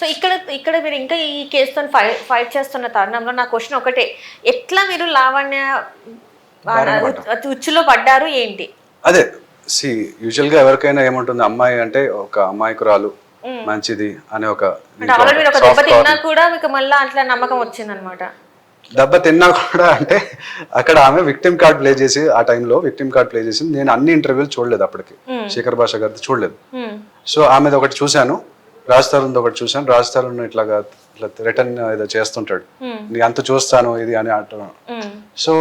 So ఇక్కడ ఇక్కడ మీరు ఇంకా ఈ కేసుతో ఫైట్ ఫైట్ చేస్తున్న తరుణంలో నా క్వశ్చన్ ఒకటే. ఎట్లా మీరు లావణ్య ఉచ్చులో పడ్డారు ఏంటి? అదే సి యూజువల్గా ఎవరికైనా ఏముంటుంది? అమ్మాయి అంటే ఒక అమ్మాయికురాలు మంచిది అనే ఒక దెబ్బ తిన్నా. కూడా మీకు మళ్ళీ అట్లా నమ్మకం వచ్చిందనమాట దెబ్బ తిన్నా కూడా అంటే అక్కడ ఆమె విక్టిమ్ కార్డ్ ప్లే చేసి ఆ టైంలో విక్టిమ్ కార్డ్ ప్లే చేసి నేను అన్ని ఇంటర్వ్యూలు చూడలేదు అప్పటికి. శేఖర్ భాష గారిది చూడలేదు. సో ఆమెది ఒకటి చూశాను. రాజ్ తరుణ్ ఒకటి చూశాను. రాజ్ తరుణ్ ఇట్లాగా ఇట్లా రిటర్న్ ఏదో చేస్తుంటాడు. నీ అంత చూస్తాను ఇది అని అంటున్నాను సో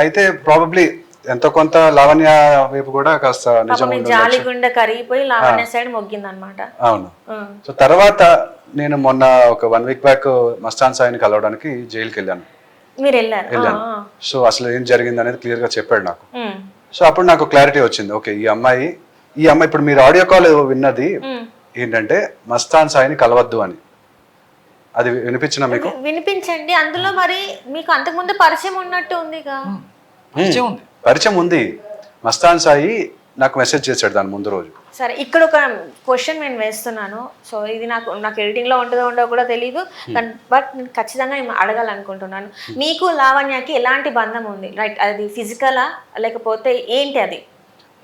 అయితే ప్రాబబ్లీ ఎంతో కొంత లావణ్య వైపు కూడా కాస్త నిజం కరిగిపోయి లావణ్య సైడ్ మొగ్గిందనమాట అవును. సో తర్వాత నేను మొన్న ఒక వన్ వీక్ బ్యాక్ మస్తాన్ సాయిని కలవడానికి జైలుకి వెళ్ళాను. మీరు వెళ్ళారు? వెళ్ళాను. సో అసలు ఏం జరిగింది అనేది క్లియర్గా చెప్పాడు నాకు. సో అప్పుడు నాకు క్లారిటీ వచ్చింది. ఓకే ఈ అమ్మాయి ఈ అమ్మాయి ఇప్పుడు మీరు ఆడియో కాల్ విన్నది. ఏంటంటే మస్తాన్ సాయిని కలవద్దు అని. అది వినిపించిన మీకు? వినిపించండి. అందులో మరి మీకు అంతకుముందు పరిచయం ఉన్నట్టు ఉందిగా. పరిచయం ఉంది. పరిచయం ఉంది. మస్తాన్ సాయి నాకు మెసేజ్ చేశాడు దాని ముందు రోజు. సరే ఇక్కడ ఒక క్వశ్చన్ నేను వేస్తున్నాను. సో ఇది నాకు నాకు ఎడిటింగ్లో ఉంటుందో ఉండదో కూడా తెలియదు బట్ నేను ఖచ్చితంగా నేను అడగాలనుకుంటున్నాను. మీకు లావణ్యకి ఎలాంటి బంధం ఉంది? రైట్ అది ఫిజికలా? లేకపోతే ఏంటి అది?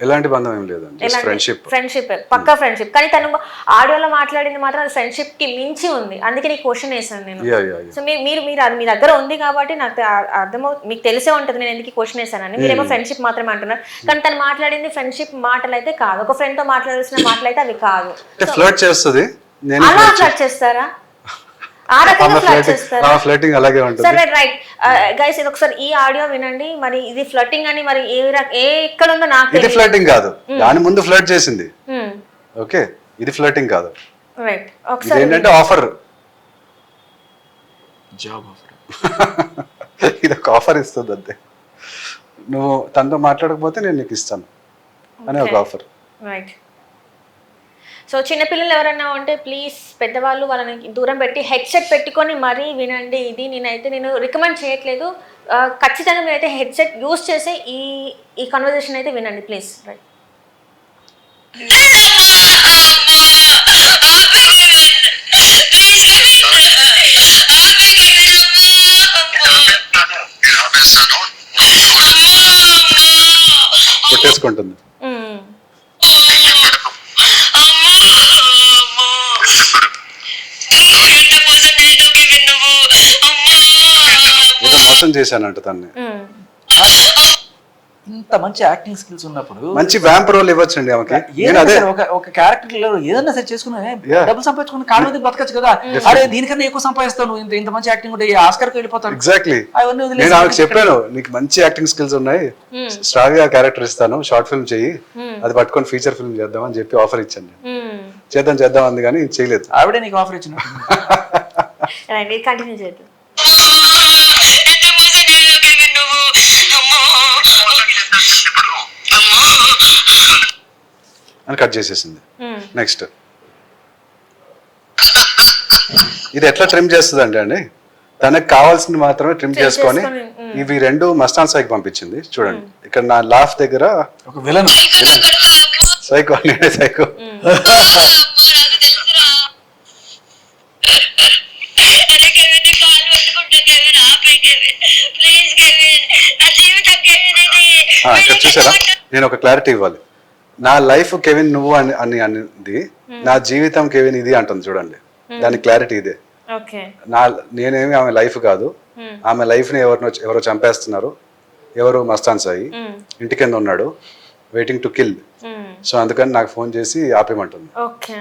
ఎలాంటి బంధం ఏం లేదండి. ఫ్రెండ్షిప్ ఫ్రెండ్షిప్ పక్కా ఫ్రెండ్షిప్ కానీ తను ఆడియోలో మాట్లాడింది మాత్రం అది ఫ్రెండ్షిప్కి మించి ఉంది. అందుకే నీకు క్వశ్చన్ వేసాను నేను. సో మీ- మీరు మీరు అది మీ దగ్గర ఉంది కాబట్టి నాకు అర్థమవు మీకు తెలిసే ఉంటుంది నేను ఎందుకు క్వశ్చన్ వేసానని మీరేమో ఫ్రెండ్షిప్ మాత్రమే అంటున్నారు. కానీ తను మాట్లాడింది ఫ్రెండ్షిప్ మాటలు అయితే కాదు. ఒక ఫ్రెండ్తో మాట్లాడాల్సిన మాటలు అయితే అవి కాదు. ఫ్లర్ట్ చేస్తుంది? అలా ఫ్లడ్ చేస్తారా? ఆ రకంగా చేస్తారా? ఫ్లర్టింగ్ అలాగే ఉంటుంది. సరే రైట్ గైస్ ఇది ఒకసారి ఈ ఆడియో వినండి. మరి ఇది ఫ్లటింగ్ అని మరి ఏ ఉందో నాకు ఇది ఫ్లర్టింగ్ కాదు. దాని ముందు ఫ్లర్ట్ చేసింది. ఓకే? ఇది ఫ్లర్టింగ్ కాదు. రైట్ ఇది ఒకసారి ఏంటంటే ఆఫర్ జాబ్ ఆఫర్ ఇది ఒక ఆఫర్ ఇస్తుంది అంతే. నువ్వు తనతో మాట్లాడకపోతే నేను నీకు ఇస్తాను. అని ఒక ఆఫర్ రైట్ సో చిన్నపిల్లలు ఎవరైనా ఉంటే ప్లీజ్ పెద్దవాళ్ళు వాళ్ళని దూరం పెట్టి హెడ్సెట్ పెట్టుకొని మరీ వినండి. ఇది నేనైతే నేను రికమెండ్ చేయట్లేదు. ఖచ్చితంగా మీరైతే హెడ్సెట్ యూస్ చేసి ఈ ఈ కన్వర్జేషన్ అయితే వినండి ప్లీజ్ రైట్ మోసం చేశానంట తన్ని. ఇంత మంచి యాక్టింగ్ స్కిల్స్ ఉన్నప్పుడు మంచి వ్యాంప్ రోల్ ఇవ్వచ్చండి ఆమెకి. ఒక ఒక క్యారెక్టర్లో ఏదైనా సరే చేసుకుని Yeah. డబ్బులు సంపాదించుకుని కాళ్ళ మీద బతకచ్చు కదా. అరే దీనికన్నా ఎక్కువ సంపాదిస్తాను ఇంత ఇంత మంచి యాక్టింగ్ ఉంటే ఆస్కర్కి వెళ్ళిపోతాను ఎగ్జాక్ట్లీ నేను ఆమెకు చెప్పాను నీకు మంచి యాక్టింగ్ స్కిల్స్ ఉన్నాయి. స్టార్గా క్యారెక్టర్ ఇస్తాను షార్ట్ ఫిల్మ్ చెయ్యి. అది పట్టుకొని ఫీచర్ ఫిల్మ్ చేద్దాం అని చెప్పి ఆఫర్ ఇచ్చాను నేను. చేద్దాం చేద్దాం అంది కానీ చేయలేదు. ఆవిడే నీకు ఆఫర్ ఇచ్చిన కంటిన్యూ చేద్దాం. అని కట్ చేసేసింది. నెక్స్ట్ ఇది ఎట్లా ట్రిమ్ చేస్తుంది అంటే అండి తనకు కావాల్సింది మాత్రమే ట్రిమ్ చేసుకొని చేసుకొని, ఇవి రెండు మస్తాన్ సైకి పంపించింది. చూడండి ఇక్కడ నా లాఫ్ దగ్గర ఒక విలన్ సైకో నేనే సైకో ఇక్కడ చూసారా? నేను ఒక క్లారిటీ ఇవ్వాలి. నా లైఫ్ కెవిన్ నువ్వు అని అని అనేది. నా జీవితం కెవిన్ ఇది అంటుంది చూడండి. దాని క్లారిటీ ఇదే. ఓకే. నా నేనేమి ఆమె లైఫ్ కాదు. ఆమె లైఫ్ని ఎవరినో ఎవరో చంపేస్తున్నారు. ఎవరు మస్తాన్ సాయి. ఇంటి కింద ఉన్నాడు. వెయిటింగ్ టు కిల్ సో అందుకని నాకు ఫోన్ చేసి ఆపేయమంటుంది. ఓకే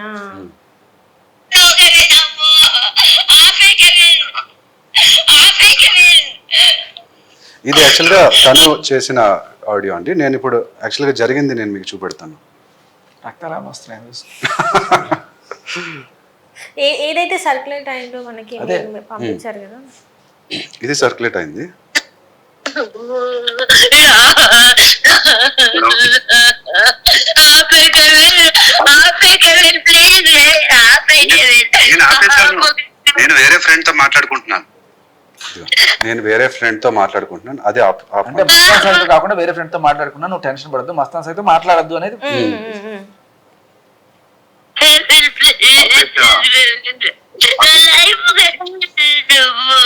ఇది యాక్చువల్గా తను చేసిన ఆడియో అండి. నేను ఇప్పుడు యాక్చువల్గా జరిగింది నేను మీకు చూపెడతాను. వస్తున్నాయి ఏదైతే సర్క్యులేట్ అయిందో మనకి పంపించారు కదా? ఇది సర్క్యులేట్ అయింది. నేను వేరే ఫ్రెండ్తో మాట్లాడుకుంటున్నాను. నేను వేరే ఫ్రెండ్తో మాట్లాడుకుంటున్నాను. అదే అంటే మస్తాన్ సాయితో కాకుండా వేరే ఫ్రెండ్తో మాట్లాడుకున్నా నువ్వు టెన్షన్ పడద్దు. మస్తాన్ సాయితో మాట్లాడద్దు అనేది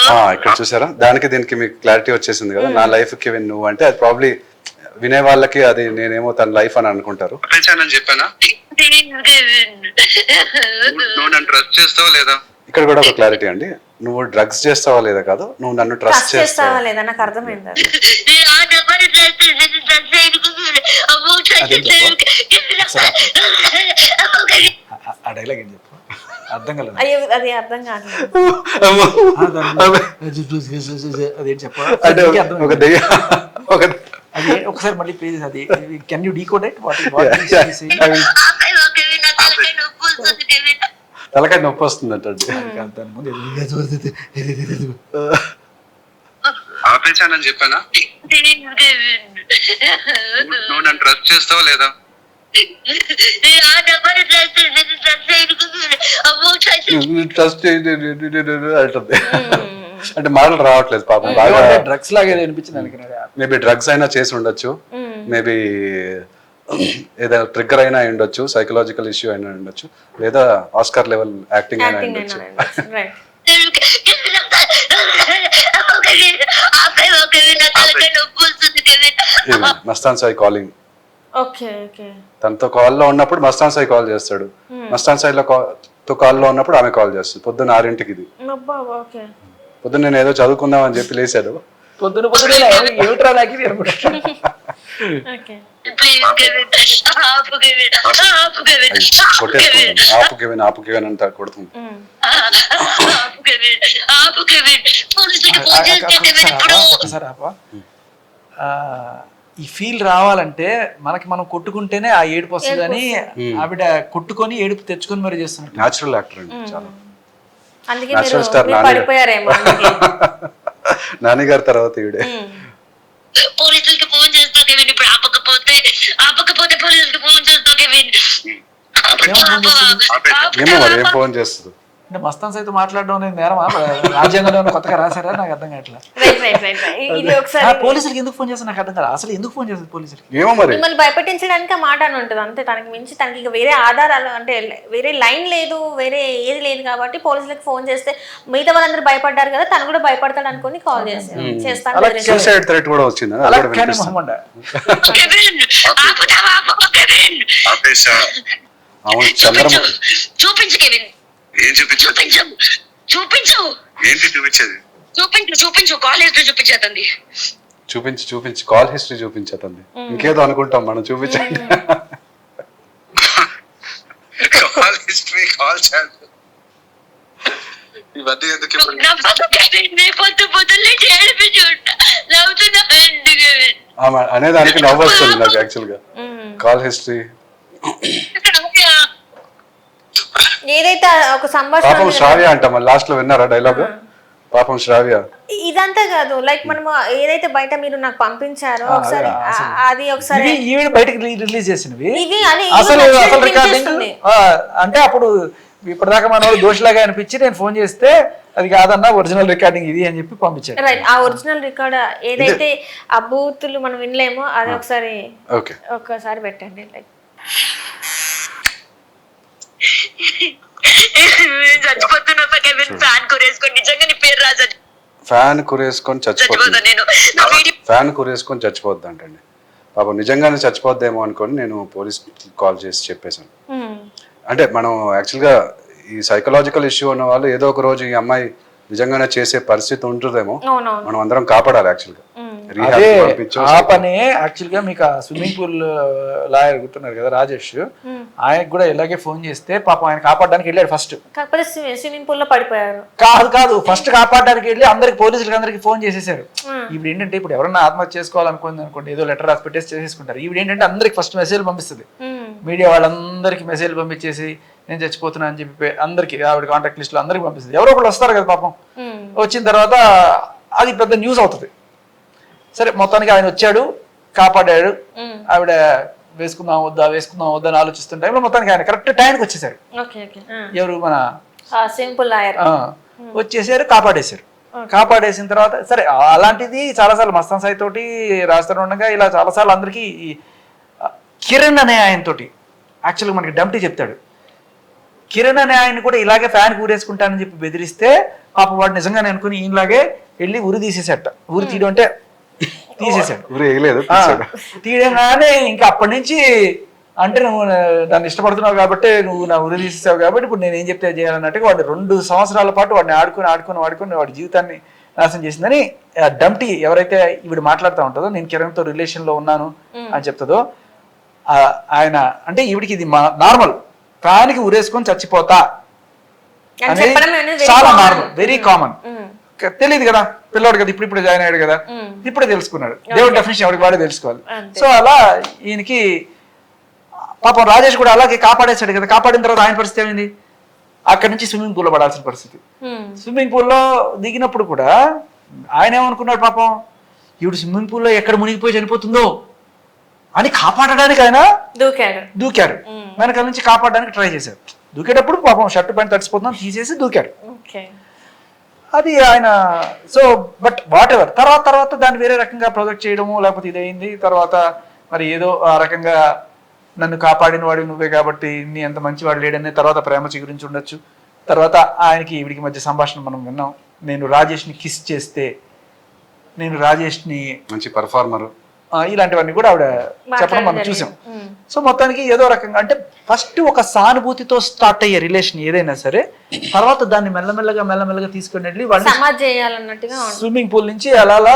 ఆ, ఇక్కడ చూసారా? దానికి దీనికి మీకు క్లారిటీ వచ్చేసింది కదా. నా లైఫ్కి విన్ నువ్వు అంటే అది ప్రాబ్లీ వినే వాళ్ళకి అది నేనేమో తన లైఫ్ అని అనుకుంటారు. అని చెప్పానా? నువ్వు నన్ను ట్రస్ట్ చేస్తావా లేదా? ఇక్కడ కూడా ఒక క్లారిటీ అండి. నువ్వు డ్రగ్స్ చేస్తావా లేదా కాదు? నువ్వు నన్ను ట్రస్ట్ చేస్తావా లేదా? నాకు అర్థమైంది. ఆ- డైలాగ్ ఏం చెప్పు? అర్థం కలదు? అయ్యో అది అర్థం కావట్లేదు. అదేం. చెప్ప? అంటే నీకే అర్థం ఒక దెయ్య ఒక అది ఒకసారి మళ్ళీ ప్లీజ్ అది can you decode it what what తలకాయ నొప్పి వస్తుందంట దాని ముందు ఏదో- ఆపేశానని చెప్పానా? నువ్వు నన్ను ట్రస్ట్ చేస్తావా లేదా? ట్రస్ట్ అంటుంది. అంటే మాటలు రావట్లేదు పాపం. బాగా డ్రగ్స్ లాగా అనిపించింది మేబీ డ్రగ్స్ అయినా చేసి ఉండొచ్చు. మేబీ ఏదైనా ట్రిగ్గర్ అయినా అయి ఉండొచ్చు సైకలాజికల్ ఇష్యూ అయినా అయి ఉండొచ్చు లేదా ఆస్కర్ లెవెల్ యాక్టింగ్ అయినా ఉండొచ్చు. మస్తాన్ సాయి కాలింగ్ తనతో కాల్లో ఉన్నప్పుడు మస్తాన్ సాయి కాల్ చేస్తాడు. మస్తాన్ సాయిలో call- తో కాల్లో ఉన్నప్పుడు ఆమె కాల్ చేస్తుంది. పొద్దున్న ఆరింటికి ఇది. అబ్బా ఓకే పొద్దున్న నేను ఏదో చదువుకుందాం అని చెప్పి లేచాడు పొద్దున పొద్దున కొడుతుంది. ఒకసారి ఆపా ఈ ఫీల్ రావాలంటే మనకి మనం కొట్టుకుంటేనే ఆ ఏడుపు వస్తుందని ఆవిడ కొట్టుకొని ఏడుపు తెచ్చుకొని మరి చేస్తున్నట్టు. న్యాచురల్ యాక్టర్ అండి చాలా. నాని. పడిపోయారేమో అందుకే. నాని గారి తర్వాత ఈవిడే. పోలీసులకి ఫోన్ చేస్తా కెవిన్ ఇప్పుడు ఆపకపోతే పోలీసులకి ఫోన్ చేస్తా కెవిన్. ఏమో మరి ఏం ఫోన్ చేస్తుంది అంటే మస్తాన్ సైతం మాట్లాడడం అనేది నేరమా? రాజ్యాంగంలో కొత్తగా రాశారా? నాకు అర్థం కావట్లేదు రైట్ రైట్ రైట్ రైట్. ఇది ఆ, ఒకసారి పోలీసులకి ఎందుకు ఫోన్ చేస్తా నాకు అర్థం కాదు. అసలు ఎందుకు ఫోన్ చేస్తుంది పోలీసులకి ఏమో మరి? మిమ్మల్ని భయపెట్టించడానికి ఆ మాట అని ఉంటుంది. అంతే తనకి మించి తనకి ఇక వేరే ఆధారాలు అంటే వేరే లైన్ లేదు వేరే ఏది లేదు కాబట్టి పోలీసులకు ఫోన్ చేస్తే మిగతా వాళ్ళందరూ భయపడ్డారు కదా తను కూడా భయపడతాడు అనుకుని కాల్ చేస్తాను చేస్తాను కూడా వచ్చింది? అవును చంద్రముఖి. చూపించు కెవిన్. ఏం చూపించు? చూపించు. చూపించు. ఏంటి చూపించేది? చూపించు చూపించు. కాలేజ్లో చూపించేదండి చూపించి చూపించి. కాల్ హిస్టరీ చూపించేతండి ఇంకేదో అనుకుంటాం మనం చూపించండి. కాల్ హిస్టరీ కాల్ చాట్ ఇవన్నీ ఎందుకు అనేదానికి నవ్వు వస్తుంది నాకు యాక్చువల్గా. కాల్ హిస్టరీ ఏదైతే ఒక సంభాషణ పాపం శ్రావ్య అంట మళ్ళీ లాస్ట్లో విన్నారా డైలాగ్ పాపం శ్రావ్య. ఇదంతా కాదు లైక్ మనము ఏదైతే బయట మీరు నాకు పంపించారో ఒకసారి ఆ- అది ఒకసారి ఇవి ఈవిడ బయటకి రిలీజ్ చేసినవి. ఇవి అని అసలు ఇవి అసలు నచ్చినట్టు రికార్డింగ్ వినిపిస్తుంది. అంటే అప్పుడు ఇప్పటిదాకా మన వాళ్ళు దోషిలాగా అనిపించి నేను ఫోన్ చేస్తే అది కాదన్నా ఒరిజినల్ రికార్డింగ్ ఇది అని చెప్పి పంపించాడు రైట్ ఆ ఒరిజినల్ రికార్డ్ ఏదైతే ఆ బూతులు మనం వినలేమో అది ఒకసారి ఓకే. ఒక్కసారి పెట్టండి లైక్ చచ్చిపోతున్నా కెవిన్ ఫ్యాన్ కొరేసుకొని నిజంగా నీ పేరు రాజా. ఫ్యాన్ కురేసుకొని చచ్చిపోతుంది. నేను. ఫ్యాన్ కురేసుకొని చచ్చిపోద్ది అంటండి. పాపం నిజంగానే చచ్చిపోద్దేమో అనుకొని నేను పోలీస్ కాల్ చేసి చెప్పేశాను. అంటే మనం యాక్చువల్గా ఈ సైకలాజికల్ ఇష్యూ ఉన్న వాళ్ళు ఏదో ఒక రోజు ఈ అమ్మాయి నిజంగానే చేసే పరిస్థితి ఉంటుందేమో మనం అందరం కాపాడాలి యాక్చువల్గా. అదే ఆ పనే యాక్చువల్గా మీకు ఆ స్విమ్మింగ్ పూల్ లాయర్ గుర్తున్నారు కదా రాజేష్. ఆయనకు కూడా ఇలాగే ఫోన్ చేస్తే పాపం ఆయన కాపాడడానికి వెళ్ళాడు ఫస్ట్ కాకపోతే స్విమ్మింగ్ పూల్లో పడిపోయారు. కాదు కాదు. ఫస్ట్ కాపాడడానికి వెళ్ళి అందరికి పోలీసులకి అందరికి ఫోన్ చేసేసారు. ఇప్పుడు ఏంటంటే ఇప్పుడు ఎవరన్నా ఆత్మహత్య చేసుకోవాలనుకుంది అనుకోండి ఏదో లెటర్ రాసి పెట్టేసి చేసేసుకుంటారు. ఇప్పుడు ఏంటంటే అందరికి ఫస్ట్ మెసేజ్ పంపిస్తుంది. మీడియా వాళ్ళందరికీ మెసేజ్ పంపించేసి నేను చచ్చిపోతున్నా అని చెప్పి అందరికి ఆవిడ కాంటాక్ట్ లిస్ట్లో అందరికి పంపిస్తుంది. ఎవరో ఒకళ్ళు వస్తారు కదా పాపం. వచ్చిన తర్వాత అది పెద్ద న్యూస్ అవుతుంది. సరే మొత్తానికి ఆయన వచ్చాడు కాపాడాడు. ఆవిడ వేసుకుందాం వద్దా వేసుకుందాం వద్దా అని ఆలోచిస్తున్న టైంలో మొత్తానికి ఆయన కరెక్ట్ టైంకి వచ్చేసారు. ఎవరు? మన సింపుల్ వచ్చేసారు కాపాడేశారు. కాపాడేసిన తర్వాత సరే అలాంటిది చాలాసార్లు మస్తాన్ సాయి తోటి రాస్తారు ఉండగా ఇలా చాలాసార్లు అందరికీ కిరణ్ అనే ఆయన తోటి యాక్చువల్గా మనకి డమ్టీ చెప్తాడు. కిరణ్ అనే ఆయన కూడా ఇలాగే ఫ్యాన్ ఊరేసుకుంటానని చెప్పి బెదిరిస్తే పాప వాడు నిజంగానే అనుకుని ఈయనలాగే వెళ్ళి ఉరి తీసేసేట ఉరి తీయడం అంటే తీసేసాడు వేయలేదు తీయగానే ఇంకా అప్పటి నుంచి అంటే నువ్వు నన్ను ఇష్టపడుతున్నావు కాబట్టి నువ్వు నా ఉరి తీసేసావు కాబట్టి ఇప్పుడు నేను ఏం చెప్తే చేయాలన్నట్టుగా వాడు రెండు సంవత్సరాల పాటు వాడిని ఆడుకుని ఆడుకుని ఆడుకుని వాడి జీవితాన్ని నాశనం చేసిందని ఆ డంటీ ఎవరైతే ఈవిడ మాట్లాడుతూ ఉంటుందో నేను కిరణ్తో రిలేషన్లో ఉన్నాను అని చెప్తుందో ఆ, ఆయన అంటే ఈవిడికి ఇది నార్మల్ ప్రాణికి ఉరేసుకొని చచ్చిపోతా అని అనేది చాలా. Normal very common. తెలియదు కదా. పిల్లోడు కదా ఇప్పుడు ఇప్పుడు జాయిన్ అయ్యాడు కదా. ఇప్పుడే తెలుసుకున్నాడు. దేవుడి డెఫినేషన్ ఎవరికి వాడే తెలుసుకోవాలి. సో అలా ఈయనకి పాపం రాజేష్ కూడా అలాగే కాపాడేశాడు కదా కాపాడిన తర్వాత ఆయన పరిస్థితి ఏమైంది? అక్కడి నుంచి స్విమ్మింగ్ పూల్లో పడాల్సిన పరిస్థితి. మ్మ్. స్విమ్మింగ్ పూల్లో దిగినప్పుడు కూడా ఆయన ఏమనుకున్నాడు పాపం? ఈవిడ స్విమ్మింగ్ పూల్లో ఎక్కడ మునిగిపోయి చనిపోతుందో అని కాపాడడానికి ఆయన దూకాడు. దూకారు వెనకాల నుంచి కాపాడడానికి ట్రై చేశారు దూకేటప్పుడు పాపం షర్ట్ పైన తడిసిపోతుందని తీసేసి దూకారు అది ఆయన సో బట్ వాట్ ఎవర్ తర్వాత తర్వాత దాన్ని వేరే రకంగా ప్రొజెక్ట్ చేయడము లేకపోతే ఇదైంది తర్వాత మరి ఏదో ఆ రకంగా నన్ను కాపాడిన వాడు నువ్వే కాబట్టి నీ అంత మంచివాడు లేడని తర్వాత ప్రేమ చిగురించి ఉండొచ్చు. తర్వాత ఆయనకి ఈవిడికి మధ్య సంభాషణ మనం విన్నాం. నేను రాజేష్ని కిస్ చేస్తే నేను రాజేష్ని మంచి పర్ఫార్మర్ ఇలాంటివన్నీ కూడా ఆవిడ చెప్పడం మనం చూసాం. సో మొత్తానికి ఏదో రకంగా అంటే ఫస్ట్ ఒక సానుభూతితో స్టార్ట్ అయ్యే రిలేషన్ ఏదైనా సరే తర్వాత దాన్ని మెల్లమెల్లగా మెల్లమెల్లగా తీసుకొని వెళ్ళి వాళ్ళని సమాజ్ చేయాలన్నట్టుగా ఉంది. స్విమ్మింగ్ పూల్ నుంచి అలా అలా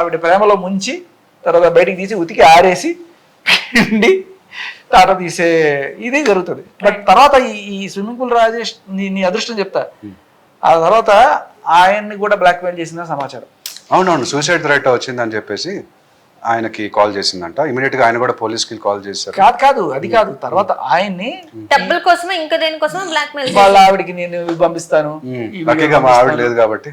ఆవిడ ప్రేమలో ముంచి తర్వాత బయటికి తీసి ఉతికి ఆరేసి పిండి తాట తీసే ఇది జరుగుతుంది. బట్ తర్వాత ఈ ఈ స్విమ్మింగ్ పూల్ రాజేష్ నీ నీ అదృష్టం చెప్తా. ఆ తర్వాత ఆయన్ని కూడా బ్లాక్మెయిల్ చేసిన సమాచారం. అవునవును సూసైడ్ థ్రెట్ వచ్చిందని చెప్పేసి ఆయనకి కాల్ చేసిందంట. ఇమీడియట్గా ఆయన కూడా పోలీస్కి కాల్ చేశారు. కాదు కాదు అది కాదు. తర్వాత ఆయన్ని డబ్బుల కోసమే ఇంకా దేనికోసమే బ్లాక్ మెయిల్ వాళ్ళ ఆవిడకి నేను పంపిస్తాను. వీడియో లక్కీగా మా ఆవిడ పంపిస్తాను. లేదు కాబట్టి.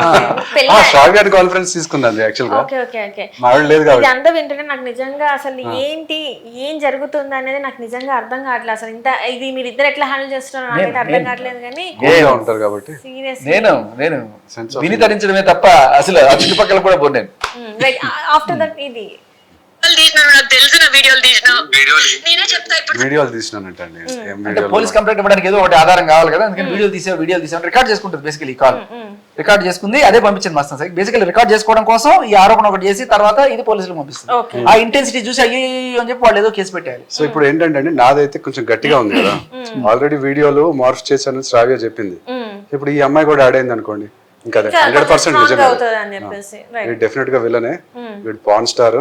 ఆ, పెళ్ళి శ్రావ్యాన్ని కాన్ఫరెన్స్ తీసుకున్నది యాక్చువల్గా. Okay okay okay. లేదు ఇది కాబట్టి. అంతా వింటుంటే నాకు నిజంగా అసలు ఏంటి ఏం జరుగుతుంది అనేది నాకు నిజంగా అర్థం కావట్లేదు. అసలు ఇంత ఇది మీరు ఇద్దరు ఎట్లా హ్యాండిల్ చేస్తున్నారు నాకైతే అర్థం కావట్లేదు కానీ ఉంటారు కాబట్టి. సీరియస్ నేను నేను విని తరించడమే తప్ప అసలు ఆ చుట్టుపక్కల కూడా పోను నేను. ఆఫ్టర్ దట్ ఇది. వీడియోలు తీసినాను నాకు తెలిసిన వీడియోలు తీసిన. వీడియోలు నేనే చెప్తా ఇప్పుడు వీడియోలు తీసినానంటండి. ఏం అంటే వీడియోలు? పోలీస్ కంప్లైంట్ ఇవ్వడానికి ఏదో ఒకటి ఆధారం కావాలి కదా అందుకని వీడియోలు తీసే వీడియోలు తీసే రికార్డ్ చేసుకుంటుంది బేసికలీ కాల్. రికార్డ్ చేసుకుంది అదే పంపించింది మస్తాన్ సార్ బేసికలీ రికార్డ్ చేసుకోవడం కోసం ఈ ఆరోపణ ఒకటి చేసి తర్వాత ఇది పోలీసులకు పంపిస్తుంది. ఆ ఇంటెన్సిటీ చూసి అయ్యో అని చెప్పి వాళ్ళు ఏదో కేసు పెట్టారు. సో ఇప్పుడు ఏంటంటే అండి నాదైతే కొంచెం గట్టిగా ఉంది కదా. ఆల్రెడీ వీడియోలు మార్ఫ్ చేశానని శ్రావ్య చెప్పింది. ఇప్పుడు ఈ అమ్మాయి కూడా యాడ్ అయింది అనుకోండి ఇంకా అదే హండ్రెడ్ పర్సెంట్ నిజమే డెఫినెట్గా విలనే వీడు పాన్ స్టార్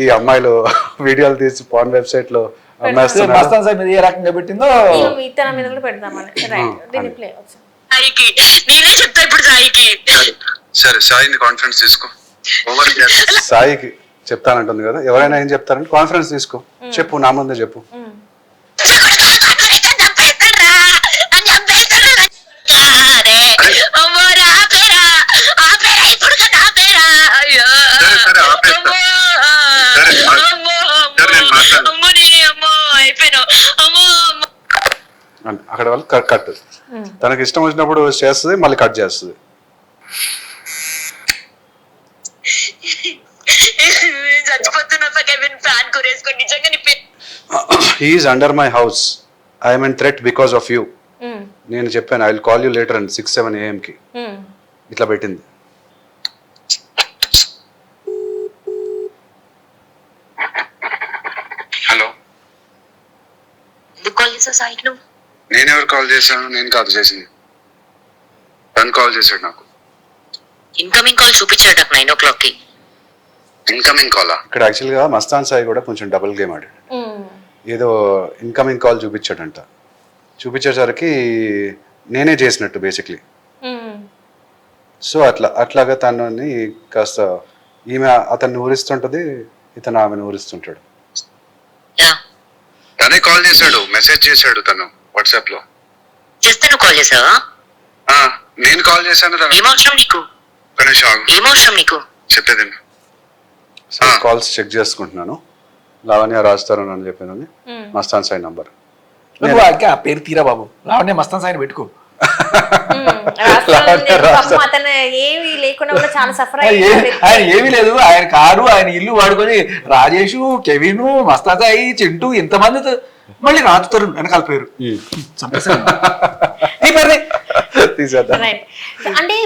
ఈ అమ్మాయిలు వీడియోలు తీసి పాన్ వెబ్సైట్లో అమ్మేస్తున్నారు. మస్తాన్ సార్ మీద ఏ రకంగా పెట్టిందో ఇతర మీద కూడా పెడదామని. రైట్ దీని ప్లే సాయికి నేనే చెప్తా ఇప్పుడు సాయికి. సరే సాయిని కాన్ఫరెన్స్ తీసుకో. ఓవర్ సాయికి చెప్తానంటుంది కదా. ఎవరైనా ఏం చెప్తారంటే కాన్ఫరెన్స్ తీసుకో. చెప్పు నా ముందే చెప్పు చంపేస్తాడ్రా అని చంపేస్తాడ్రా అరే అమ్మో ఆపేరా ఆపేరా ఇప్పుడు కదా ఆపేరా అయ్యో సరే, సరే, ఆపేస్తా. అమ్మో సరే, ఆ- అమ్మో అమ్మో అమ్మో అక్కడ వాళ్ళు కట్ తనకి ఇష్టం వచ్చినప్పుడు చేస్తుంది మళ్ళీ కట్ చేస్తుంది. He's under my house I'm in threat because of you నేను చెప్పాను I will call you later and six seven ఏఎంకి ఇట్లా పెట్టింది హలో ఎందుకు కాల్ చేసావు సాయికి నువ్వు నేను ఎవరు కాల్ చేశాను నేను కాదు చేసింది. తను కాల్ చేశాడు నాకు. ఇన్కమింగ్ కాల్ చూపించాడు నాకు నైన్ ఓ క్లాక్కి. ఇన్కమింగ్ కాలా ఇక్కడ యాక్చువల్గా మస్తాన్ సాయి కూడా కొంచెం డబుల్ గేమ్ ఆడాడు. ఏదో ఇన్కమింగ్ కాల్ చూపించాడంట. చూపించేసరికి నేనే చేసినట్టు బేసిక్లీ సో అట్లా అట్లాగా తనని కాస్త ఈమె అతన్ని ఊరిస్తుంటది ఇతను ఆమెను ఊరిస్తుంటాడు. యా. తనే కాల్ చేశాడు మెసేజ్ చేశాడు తను వాట్సాప్లో. చేస్తే నువ్వు కాల్ చేసావా? ఆ, నేను కాల్ చేశాను తను. ఏం అవసరం నీకు ఒక నిమిషం ఆగు. ఏం అవసరం నీకు చెప్పేది విను. సో కాల్స్ చెక్ చేసుకుంటున్నాను. లావణ్య రాస్తారు అని చెప్పింది మస్తాన్ సాయి నంబర్. నువ్వు ఆ పేరు తీరా బాబు. లావణ్య మస్తాన్ సాయిని పెట్టుకో. పాపం అతను ఏమి లేకుండా కూడా చాలా సఫర్ ఆయన ఏ- ఆయన ఏమీ లేదు. ఆయన కారు ఆయన ఇల్లు వాడుకొని రాజేష్ కెవిన్ మస్తాన్ సాయి చింటూ ఇంతమంది మళ్ళీ రాజు తరుణ్ వెనకాల పేరు అంటే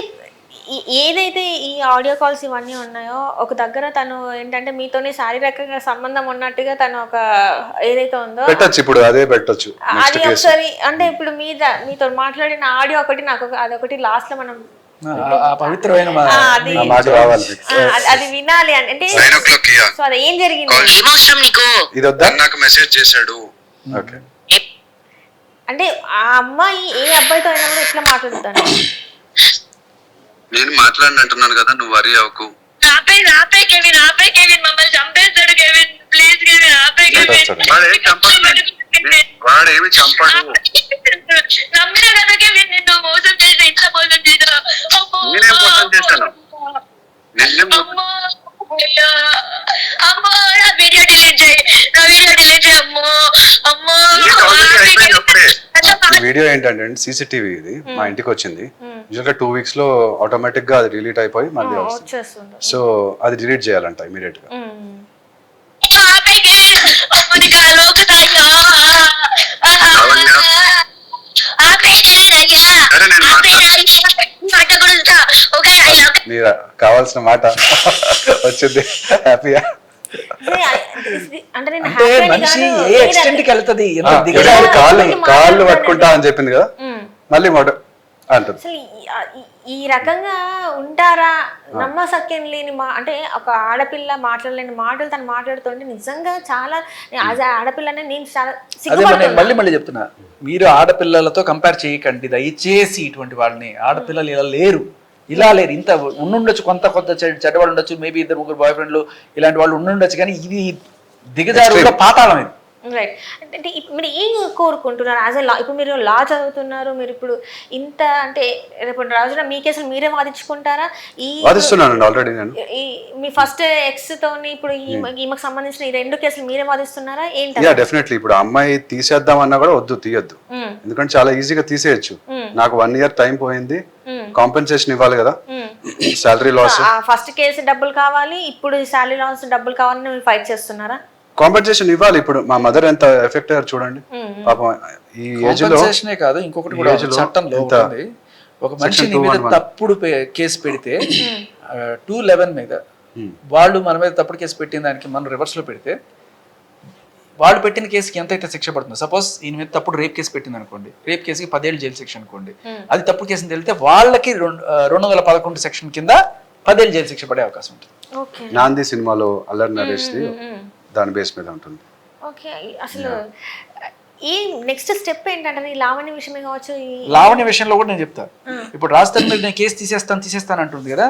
ఏదైతే ఈ ఆడియో కాల్స్ ఇవన్నీ ఉన్నాయో ఒక దగ్గర తను ఏంటంటే మీతోనే శారీరకంగా సంబంధం ఉన్నట్టుగా తను ఒక ఏదైతే ఉందో పెట్టొచ్చు ఇప్పుడు అదే పెట్టొచ్చు అది కేసు. ఒకసారి అంటే ఇప్పుడు మీ ద- మీతో మాట్లాడిన ఆడియో ఒకటి నాకు అదొకటి లాస్ట్లో మనం పవిత్రమైన మాట రావాలి. అది- వినాలి. అని- అంటే సో అది ఏం జరిగింది? ఇది నాకు మెసేజ్ చేశాడు. అంటే ఆ అమ్మాయి ఏ అబ్బాయితో అయినా కూడా ఎట్లా మాట్లాడుతాను? నేను మాట్లాడిన అంటున్నాను కదా నువ్వు వరి అవ్వకు. ఆపే ఆపే కెవిన్ ఆపే కెవిన్ మమ్మల్ని చంపేస్తాడు కెవిన్ ప్లీజ్ కెవిన్ ఆపే కెవిన్. వాడు చంపడు. వాడు ఏమి చంపడు నమ్మిన కదా కెవిన్ నిన్ను మోసం చేసి ఇంత మోసం చేసిన నేనేం మోసం చేశాను? నిన్నే మో- అమ్మో నా వీడియో డిలీట్ చేయి. నా వీడియో డిలీట్ చేయి అమ్మో. అమ్మో వీడియో ఏంటంటే సీసీటీవీ ఇది మా ఇంటికి వచ్చింది. యూజువల్గా టూ వీక్స్లో ఆటోమేటిక్గా అది డిలీట్ అయిపోయి మళ్ళీ వస్తుంది. సో అది డిలీట్ చేయాలంట ఇమీడియట్గా మీరు కావాల్సిన మాట. వచ్చింది. హ్యాపీయా? అంటే మనిషి ఏ ఎక్స్టెంట్కి వెళ్తది? కాళ్ళు కాళ్ళు పట్టుకుంటా అని చెప్పింది కదా. మళ్ళీ మొట అంటుంది. ఈ- రకంగా ఉంటారా? నమ్మసక్యం లేని మా అంటే ఒక ఆడపిల్ల మాట్లాడలేని మాటలు తను మాట్లాడుతుంటే నిజంగా చాలా యాజ్ ఆడపిల్లనే నేను చాలా మళ్ళీ మళ్ళీ చెప్తున్నా. మీరు ఆడపిల్లలతో కంపేర్ చేయకండి. దయచేసి ఇటువంటి వాళ్ళని. ఆడపిల్లలు ఇలా లేరు. ఇలా లేరు ఇంత ఉండుండొచ్చు కొంత కొంత చెడ్- చెడ్డవాళ్ళు ఉండొచ్చు. మేబీ ఇద్దరు ముగ్గురు బాయ్ ఫ్రెండ్లు ఇలాంటి వాళ్ళు ఉండుండొచ్చు. కానీ ఇది దిగజారుగా పాతాళం ఇది. రైట్ అంటే మీరు ఏం కోరుకుంటున్నారు? యాజ్ లా ఇప్పుడు మీరు లా చదువుతున్నారు మీరు ఇప్పుడు ఇంత అంటే రేపు రాజున మీ కేసులు మీరే వాదించుకుంటారా? ఈ వాదిస్తున్నానండి ఆల్రెడీ నేను. ఈ మీ ఫస్ట్ ఎక్స్ తోని ఇప్పుడు ఈ ఈమెకు సంబంధించిన ఈ రెండు కేసులు మీరే వాదిస్తున్నారా? ఏంటి యా డెఫినెట్లీ ఇప్పుడు అమ్మాయి తీసేద్దాం అన్నా కూడా వద్దు తీయద్దు. ఉమ్, ఎందుకంటే చాలా ఈజీగా తీసేయచ్చు. Hmm. నాకు వన్ ఇయర్ టైం పోయింది. కాంపెన్సేషన్ ఇవ్వాలి కదా. శాలరీ లాస్ ఫస్ట్ కేసు డబ్బులు కావాలి. ఇప్పుడు శాలరీ లాస్ డబ్బులు కావాలని ఫైట్ చేస్తున్నారా? కాంపెన్సేషన్ ఇవ్వాలి ఇప్పుడు. మా మదర్ ఎంత ఎఫెక్ట్ అయ్యారు చూడండి. పాపం ఈ ఏజ్లో కాదు ఇంకొకటి కూడా చట్టంలో ఉంటుంది. ఒక మనిషి నీ మీద 211. తప్పుడు కేసు పెడితే టూ లెవెన్ మీద వాళ్ళు మన మీద తప్పుడు కేసు పెట్టిన దానికి మనం రివర్స్లో పెడితే వాళ్ళు పెట్టిన కేసుకి ఎంత అయితే శిక్ష పడుతుంది సపోజ్ ఈయన మీద తప్పుడు రేప్ కేసు పెట్టింది అనుకోండి. రేప్ కేసుకి పదేళ్ళు జైలు శిక్ష అనుకోండి. అది తప్పుడు కేసుని తెలితే వాళ్ళకి రెండు రెండు వందల పదకొండు సెక్షన్ కింద పదేళ్ళు జైలు శిక్ష పడే అవకాశం ఉంటుంది. ఓకే. నాంది సినిమాలో అల్లరి నరేష్ దాని బేస్ మీద ఉంటుంది. ఓకే. అసలు ఈ నెక్స్ట్ స్టెప్ ఏంటంటే ఈ లావణ్య విషయమే కావచ్చు ఈ లావణ్య విషయంలో కూడా నేను చెప్తా. ఇప్పుడు రాజధాని మీద నేను కేసు తీసేస్తాను తీసేస్తాను అంటుంది కదా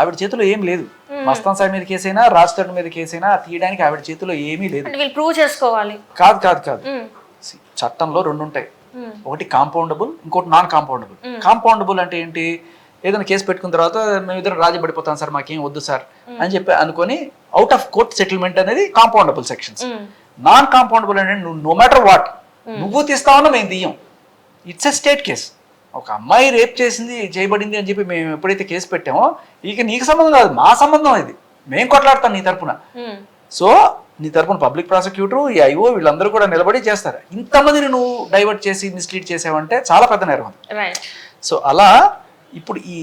ఆవిడ చేతిలో ఏం లేదు. మస్తాన్ సాయి మీద కేసు అయినా రాజధాని మీద కేసు అయినా తీయడానికి ఆవిడ చేతిలో ఏమీ లేదు. ప్రూవ్ చేసుకోవాలి. కాదు కాదు కాదు. చట్టంలో రెండు ఉంటాయి. ఒకటి కాంపౌండబుల్ ఇంకోటి నాన్ కాంపౌండబుల్. కాంపౌండబుల్ అంటే ఏంటి? ఏదైనా కేసు పెట్టుకున్న తర్వాత మేము ఇద్దరం రాజీ పడిపోతాం సార్ మాకేం వద్దు సార్ అని చెప్పి అనుకొని అవుట్ ఆఫ్ కోర్ట్ సెటిల్మెంట్ అనేది కాంపౌండబుల్ సెక్షన్స్ నాన్ కాంపౌండబుల్ అంటే నువ్వు నో మ్యాటర్ వాట్ నువ్వు తీస్తావన్నా మేము తీయం. ఇట్స్ ఎ స్టేట్ కేస్ ఒక అమ్మాయి రేప్ చేసింది చేయబడింది అని చెప్పి మేము ఎప్పుడైతే కేసు పెట్టామో ఇక నీకు సంబంధం కాదు మా సంబంధం ఇది. మేము కొట్లాడతాం నీ తరపున. సో నీ తరపున పబ్లిక్ ప్రాసిక్యూటర్ ఈ ఐఓ వీళ్ళందరూ కూడా నిలబడి చేస్తారు. ఇంతమందిని నువ్వు డైవర్ట్ చేసి మిస్లీడ్ చేసావంటే చాలా పెద్ద నేరం సో అలా ఇప్పుడు ఈ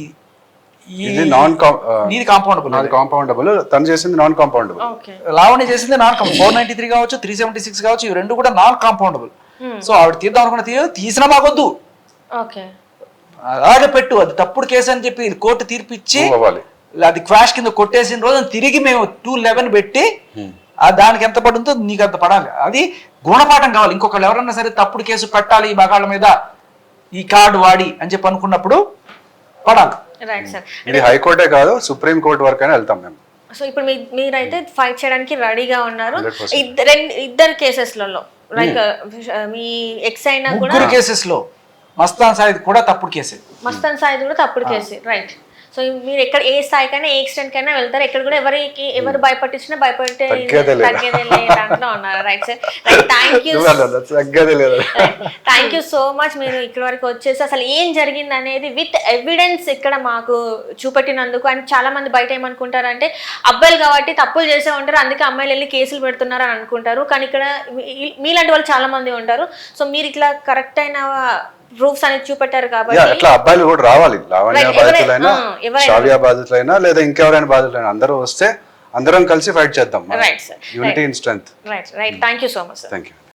ఇది నాన్ నీది కాంపౌండబుల్ నాది కాంపౌండబుల్ తను చేసింది నాన్ కాంపౌండబుల్ లావణ్య చేసింది నాన్ ఫోర్ నైన్టీ త్రీ కావచ్చు త్రీ సెవెంటీ సిక్స్ కావచ్చు ఇవి రెండు కూడా నాన్ కాంపౌండబుల్ సో ఆవిడ తీద్దాం అనుకున్న తీయ తీసినా మాకొద్దు. ఓకే. అలాగే పెట్టు అది తప్పుడు కేసు అని చెప్పి కోర్టు తీర్పు ఇచ్చి అది క్వాష్ కింద కొట్టేసిన రోజు తిరిగి మేము టూ లెవెన్ పెట్టి ఆ దానికి ఎంత పడుతుందో నీకు అంత పడాలి. అది గుణపాఠం కావాలి. ఇంకొకళ్ళు ఎవరన్నా సరే తప్పుడు కేసు పెట్టాలి ఈ మగాళ్ళ మీద ఈ కార్డు వాడి అని చెప్పి అనుకున్నప్పుడు పడాలి రైట్ సార్ ఇది హైకోర్టే కాదు సుప్రీం కోర్ట్ వరకు అయినా వెళ్తాం మేము. సో ఇప్పుడు మీరైతే ఫైట్ చేయడానికి రెడీగా ఉన్నారు. 100%. ఇద్ద- రెండు ఇద్దరు కేసెస్లలో లైక్ మీ ఎక్స్ అయినా కూడా కేసెస్లో. మస్తాన్ సాయిద్ కూడా తప్పుడు కేసే మస్తాన్ సాయిద్ కూడా తప్పుడు కేసు రైట్ సో మీరు ఎక్కడ ఏ స్థాయికైనా ఏ ఎక్స్టెంట్ కైనా వెళ్తారు. ఎక్కడ కూడా ఎవరికి ఎవరు భయపట్టించినా భయపట్టే తగ్గేదే లేదు. తగ్గేదే లేదు దాంట్లో ఉన్నారు. Right sir thank you thank you so much మీరు ఇక్కడ వరకు వచ్చేసి అసలు ఏం జరిగింది అనేది విత్ ఎవిడెన్స్ ఇక్కడ మాకు చూపెట్టినందుకు అండ్ చాలా మంది బయట ఏమనుకుంటారంటే అబ్బాయిలు కాబట్టి తప్పులు చేసే ఉంటారు అందుకే అమ్మాయిలు వెళ్ళి కేసులు పెడుతున్నారు అని అనుకుంటారు. కానీ ఇక్కడ మీ- మీలాంటి వాళ్ళు చాలా మంది ఉంటారు. సో మీరు ఇట్లా కరెక్ట్ అయిన ప్రూఫ్స్ అనేది చూపెట్టారు కాబట్టి అట్లా అబ్బాయిలు కూడా రావాలి. లావణ్య బాధితులైనా. షావియా బాధితులైనా లేదా ఇంకెవరైనా బాధితులైనా అందరూ వస్తే అందరం కలిసి ఫైట్ చేద్దాం. Unity in strength right right thank you so much thank you